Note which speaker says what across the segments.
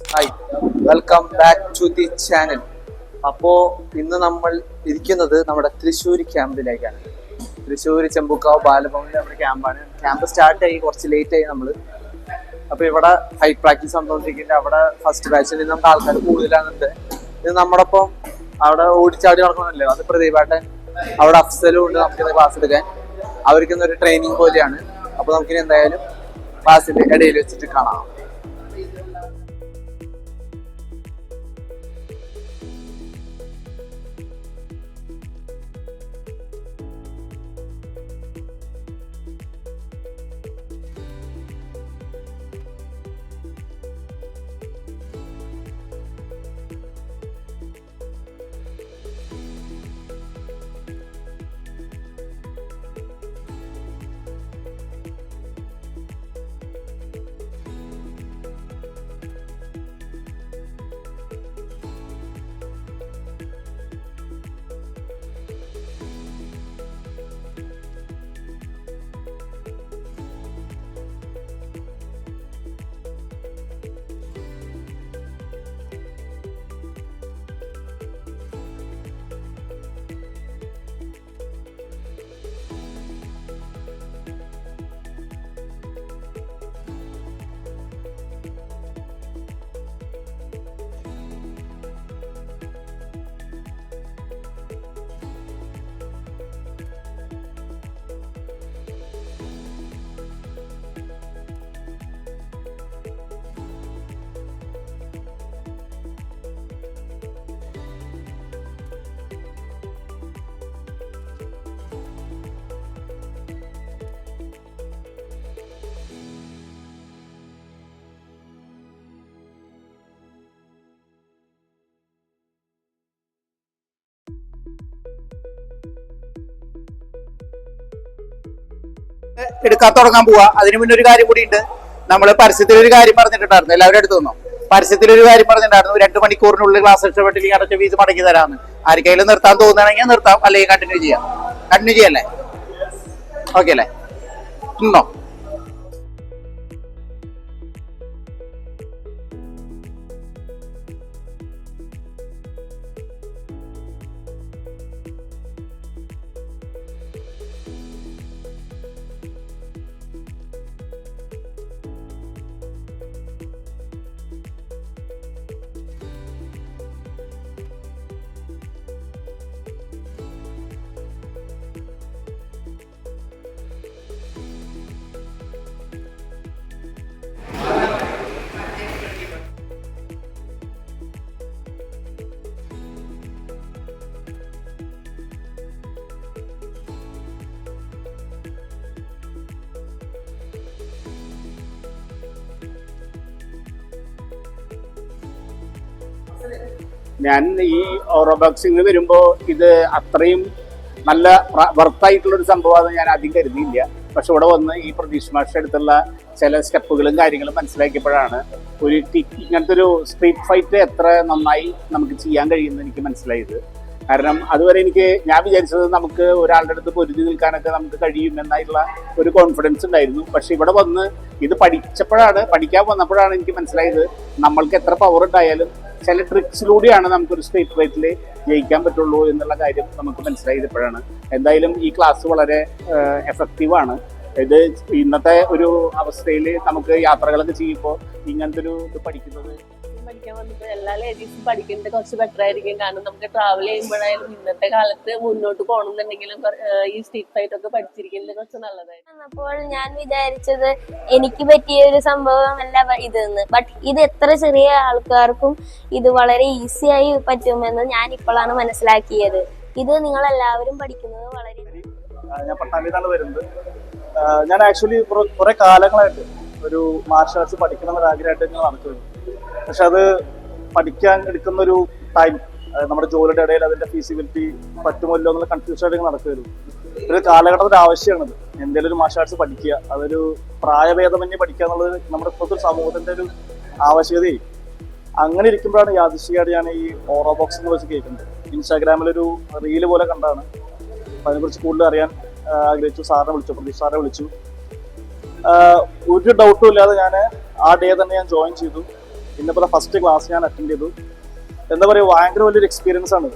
Speaker 1: Hi welcome back to the channel അപ്പോൾ ഇന്ന് നമ്മൾ ഇരിക്കുന്നത് നമ്മുടെ തൃശ്ശൂർ ക്യാമ്പിലേക്കാണ്. തൃശ്ശൂർ ചെമ്പുക്കാവ് ബാലഭവനിൽ നമ്മുടെ ക്യാമ്പാണ്. ക്യാമ്പ് സ്റ്റാർട്ട് ആയി കുറച്ച് ലേറ്റ് ആയി നമ്മൾ അപ്പോൾ ഇവിടെ ഹൈ പ്രാക്ടീസ് നടന്നുകൊണ്ടിരിക്കുന്നുണ്ട്. അവിടെ ഫസ്റ്റ് ബാച്ചിൽ നമ്മുടെ ആൾക്കാർ കൂടുതലാണെന്നുണ്ട് ഇത് നമ്മുടെ ഒപ്പം അവിടെ ഓടിച്ചാടി നടക്കണമല്ലോ അത് പ്രദീപാട്ടൻ അവിടെ അഫ്സലും ഉണ്ട് നമുക്കിന്ന് ക്ലാസ് എടുക്കാൻ. അവർക്കിന്ന് ഒരു ട്രെയിനിങ് പോലെയാണ്. അപ്പോൾ നമുക്കിനി എന്തായാലും ക്ലാസ്സിന്റെ ഇടയിൽ വെച്ചിട്ട് കാണാം.
Speaker 2: എടുക്കാൻ തുടങ്ങാൻ പോവാ. അതിനു മുന്നേ ഒരു കാര്യം കൂടി ഉണ്ട് നമ്മൾ പരസ്യത്തിൽ ഒരു കാര്യം പറഞ്ഞിട്ടുണ്ടായിരുന്നു. എല്ലാവരും എടുത്തു നിന്നും പരസ്യത്തിൽ ഒരു കാര്യം പറഞ്ഞിട്ടുണ്ടായിരുന്നു. രണ്ട് മണിക്കൂറിനുള്ളിൽ ക്ലാസ് ഇഷ്ടപ്പെട്ടില്ലെങ്കിൽ അടച്ച ഫീസ് മടക്കി തരാമെന്ന് ആർക്കെങ്കിലും നിർത്താൻ തോന്നുകയാണെങ്കിൽ നിർത്താം. അല്ലെങ്കിൽ കണ്ടിന്യൂ ചെയ്യാം. കണ്ടിന്യൂ ചെയ്യല്ലേ? ഓക്കെ അല്ലേ? ഇന്നോ
Speaker 3: ഞാൻ ഈ ഓറോ ബോക്സിങ് വരുമ്പോ ഇത് അത്രയും നല്ല വർത്തായിട്ടുള്ള ഒരു സംഭവമാണ് ഞാൻ ആദ്യം കരുതിയില്ല. പക്ഷെ ഇവിടെ വന്ന് ഈ പ്രതീക്ഷ മാഷ അടുത്തുള്ള ചില സ്റ്റെപ്പുകളും കാര്യങ്ങളും മനസ്സിലാക്കിയപ്പോഴാണ് ഒരു ഇങ്ങനത്തെ ഒരു സ്ട്രീറ്റ് ഫൈറ്റ് എത്ര നന്നായി നമുക്ക് ചെയ്യാൻ കഴിയുമെന്ന് എനിക്ക് മനസ്സിലായത്. കാരണം അതുവരെ എനിക്ക് ഞാൻ വിചാരിച്ചത് നമുക്ക് ഒരാളുടെ അടുത്ത് പൊരുതി നിൽക്കാനൊക്കെ നമുക്ക് കഴിയും എന്നായിട്ടുള്ള ഒരു കോൺഫിഡൻസ് ഉണ്ടായിരുന്നു. പക്ഷെ ഇവിടെ വന്ന് ഇത് പഠിച്ചപ്പോഴാണ് പഠിക്കാൻ വന്നപ്പോഴാണ് എനിക്ക് മനസ്സിലായത് നമ്മൾക്ക് എത്ര പവർ ഉണ്ടായാലും ചില ട്രിക്സിലൂടെയാണ് നമുക്കൊരു സ്റ്റേറ്റ് റേറ്റിൽ ജയിക്കാൻ പറ്റുള്ളൂ എന്നുള്ള കാര്യം നമുക്ക് മനസ്സിലായപ്പോഴാണ് എന്തായാലും ഈ ക്ലാസ് വളരെ എഫക്റ്റീവാണ് ഇത് ഇന്നത്തെ ഒരു അവസ്ഥയിൽ നമുക്ക് യാത്രകളൊക്കെ ചെയ്യുമ്പോൾ ഇങ്ങനത്തെ ഒരു ഇത് പഠിക്കുന്നത്
Speaker 4: പഠിക്കാൻ വന്നപ്പോ എല്ലാ ലേഡീസും പഠിക്കുന്നത് കുറച്ച് ബെറ്റർ ആയിരിക്കും. കാരണം നമുക്ക് ട്രാവൽ ചെയ്യുമ്പോഴായാലും ഇന്നത്തെ കാലത്ത് മുന്നോട്ട് പോകണമെന്നുണ്ടെങ്കിലും ഈ സ്ട്രീറ്റ് ഫൈറ്റ് ഒക്കെ പഠിച്ചിരിക്കുന്നത് കുറച്ച് നല്ലതായിരുന്നു
Speaker 5: അപ്പോൾ ഞാൻ വിചാരിച്ചത് എനിക്ക് പറ്റിയ ഒരു സംഭവം അല്ല ഇതെന്ന്. ബട്ട് ഇത് എത്ര ചെറിയ ആൾക്കാർക്കും ഇത് വളരെ ഈസി ആയി പറ്റുമെന്ന് ഞാൻ ഇപ്പോഴാണ് മനസ്സിലാക്കിയത്. ഇത് നിങ്ങൾ എല്ലാവരും പഠിക്കുന്നത് വളരെ
Speaker 6: ഞാൻ പട്ടാമ്പിന്നാണ് വരുന്നത്. ഞാൻ ആക്ച്വലി കുറെ കാലങ്ങളായിട്ട് ഒരു മാർഷൽ ആർട്സ് പഠിക്കണം എന്നൊരു ആഗ്രഹമായിട്ട് നടക്കുന്നു പക്ഷെ അത് പഠിക്കാൻ എടുക്കുന്ന ഒരു ടൈം നമ്മുടെ ജോലിയുടെ ഇടയിൽ അതിന്റെ ഫീസിബിലിറ്റി പറ്റുമല്ലോ എന്നുള്ള കൺഫ്യൂഷൻ ആയിട്ട് നടക്കുകയുള്ളൂ ഒരു കാലഘട്ടത്തിന്റെ ആവശ്യമാണത് എന്തെങ്കിലും ഒരു മാർഷൽ ആർട്സ് പഠിക്കുക അതൊരു പ്രായഭേദമന്യേ പഠിക്കുക എന്നുള്ളത് നമ്മുടെ ഇപ്പോഴത്തെ ഒരു സമൂഹത്തിന്റെ ഒരു ആവശ്യകതയെ അങ്ങനെ ഇരിക്കുമ്പോഴാണ് യാദൃശികമായിട്ട് ഞാൻ ഈ ഓറോ ബോക്സ് എന്ന് വെച്ച് കേൾക്കുന്നത്. ഇൻസ്റ്റാഗ്രാമിലൊരു റീൽ പോലെ കണ്ടാണ് അപ്പം അതിനെക്കുറിച്ച് കൂടുതൽ അറിയാൻ ആഗ്രഹിച്ചു. സാറിനെ വിളിച്ചു പ്രതീക്ഷ സാറിനെ വിളിച്ചു. ഒരു ഡൗട്ടും ഇല്ലാതെ ഞാൻ ആ ഡേ തന്നെ ഞാൻ ജോയിൻ ചെയ്തു. ഇന്നിപ്പോൾ ഫസ്റ്റ് ക്ലാസ് ഞാൻ അറ്റൻഡ് ചെയ്തു. എന്താ പറയുക ഭയങ്കര വലിയൊരു എക്സ്പീരിയൻസ് ആണ്.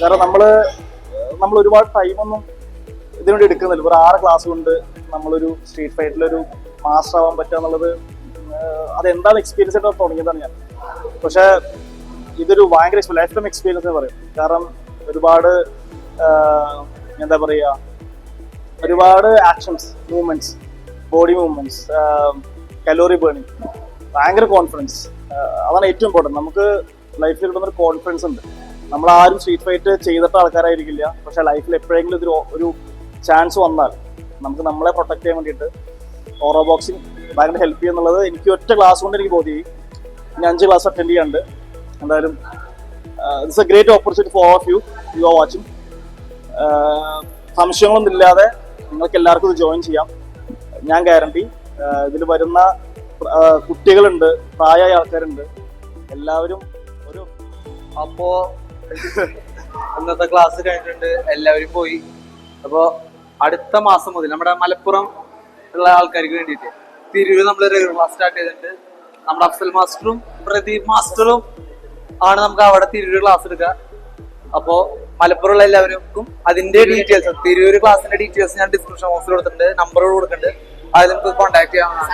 Speaker 6: കാരണം നമ്മൾ നമ്മൾ ഒരുപാട് ടൈമൊന്നും ഇതിനുവേണ്ടി എടുക്കുന്നില്ല. ഒരു ആറ് ക്ലാസ് കൊണ്ട് നമ്മളൊരു സ്ട്രീറ്റ് ഫൈറ്റിലൊരു മാസ്റ്റർ ആവാൻ പറ്റുക എന്നുള്ളത് അതെന്താണ് എക്സ്പീരിയൻസ് ആയിട്ട് തുടങ്ങിയതാണ് ഞാൻ. പക്ഷേ ഇതൊരു ഭയങ്കര ലൈഫ് ടൈം എക്സ്പീരിയൻസ് എന്ന് പറയും. കാരണം ഒരുപാട് എന്താ പറയുക ഒരുപാട് actions movements body movements calorie burning ഭയങ്കര കോൺഫിഡൻസ് അതാണ് ഏറ്റവും ഇമ്പോർട്ടന്റ് നമുക്ക് ലൈഫിൽ കിട്ടുന്ന ഒരു കോൺഫിഡൻസ് ഉണ്ട്. നമ്മൾ ആരും സ്ട്രീറ്റ് ഫൈറ്റ് ചെയ്തിട്ട് ആൾക്കാരായിരിക്കില്ല. പക്ഷെ ലൈഫിൽ എപ്പോഴെങ്കിലും ഇതൊരു ഒരു ചാൻസ് വന്നാൽ നമുക്ക് നമ്മളെ പ്രൊട്ടക്ട് ചെയ്യാൻ വേണ്ടിയിട്ട് ഓറോ ബോക്സിങ് ഭയങ്കര ഹെൽപ്പ് ചെയ്യുന്നുള്ളത് എനിക്ക് ഒറ്റ ക്ലാസ് കൊണ്ട് എനിക്ക് ബോധ്യ ചെയ്യും ഞാൻ അഞ്ച് ക്ലാസ് അറ്റൻഡ് ചെയ്യാണ്ട് എന്തായാലും it's a great opportunity for of you you are watching സംശയങ്ങളൊന്നും ഇല്ലാതെ നിങ്ങൾക്ക് എല്ലാവർക്കും ഇത് ജോയിൻ ചെയ്യാം. ഞാൻ ഗ്യാരണ്ടി ഇതിൽ വരുന്ന കുട്ടികളുണ്ട് പ്രായമായ ആൾക്കാരുണ്ട്. എല്ലാവരും ഒരു
Speaker 1: അപ്പോ ഇന്നത്തെ ക്ലാസ് കഴിഞ്ഞിട്ടുണ്ട് എല്ലാവരും പോയി. അപ്പോ അടുത്ത മാസം മുതൽ നമ്മുടെ മലപ്പുറം ഉള്ള ആൾക്കാർക്ക് വേണ്ടിയിട്ട് തിരൂര് നമ്മൾ റെഗുലർ ക്ലാസ് സ്റ്റാർട്ട് ചെയ്തിട്ടുണ്ട്. നമ്മുടെ അഫ്സൽ മാസ്റ്ററും പ്രദീപ് മാസ്റ്ററും ആണ് നമുക്ക് അവിടെ തിരൂര് ക്ലാസ് എടുക്കുക. അപ്പോ മലപ്പുറമുള്ള എല്ലാവർക്കും അതിന്റെ ഡീറ്റെയിൽസ് തിരൂര് ക്ലാസിന്റെ ഡീറ്റെയിൽസ് ഞാൻ ഡിസ്ക്രിപ്ഷൻ ബോക്സിൽ കൊടുത്തിട്ടുണ്ട് നമ്പറുകൾ കൊടുക്കുന്നുണ്ട്. അതിൽ നമുക്ക് കോൺടാക്ട് ചെയ്യാവുന്നതാണ്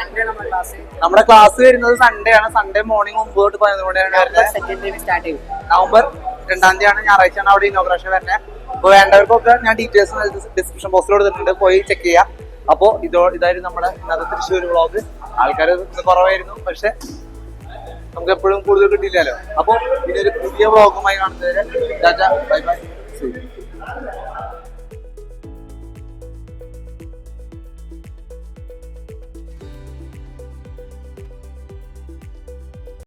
Speaker 1: നമ്മുടെ ക്ലാസ് വരുന്നത് സൺഡേ ആണ്. സൺഡേ മോർണിംഗ് ഒമ്പത് തൊട്ട് പതിനൊന്ന് മണിയാണ് വരുന്നത്. നവംബർ രണ്ടാം തീയതി ആണ് ഞായറാഴ്ചയാണ് അവിടെ ഇനോഗ്രേഷൻ വരുന്നത്. അപ്പൊ വേണ്ടവർക്കൊക്കെ ഞാൻ ഡീറ്റെയിൽസ് ഡിസ്ക്രിപ്ഷൻ ബോക്സിൽ കൊടുത്തിട്ടുണ്ട്. പോയി ചെക്ക് ചെയ്യാം. അപ്പോ ഇതോ ഇതായിരുന്നു നമ്മുടെ ഇന്നത്തെ തൃശ്ശൂർ വ്ളോഗ് ആൾക്കാർ കുറവായിരുന്നു. പക്ഷെ നമുക്ക് എപ്പോഴും കൂടുതൽ കിട്ടിയില്ലല്ലോ. അപ്പൊ ഇതൊരു പുതിയ വ്ളോഗുമായി കാണുന്നവരെ ബൈ ബൈ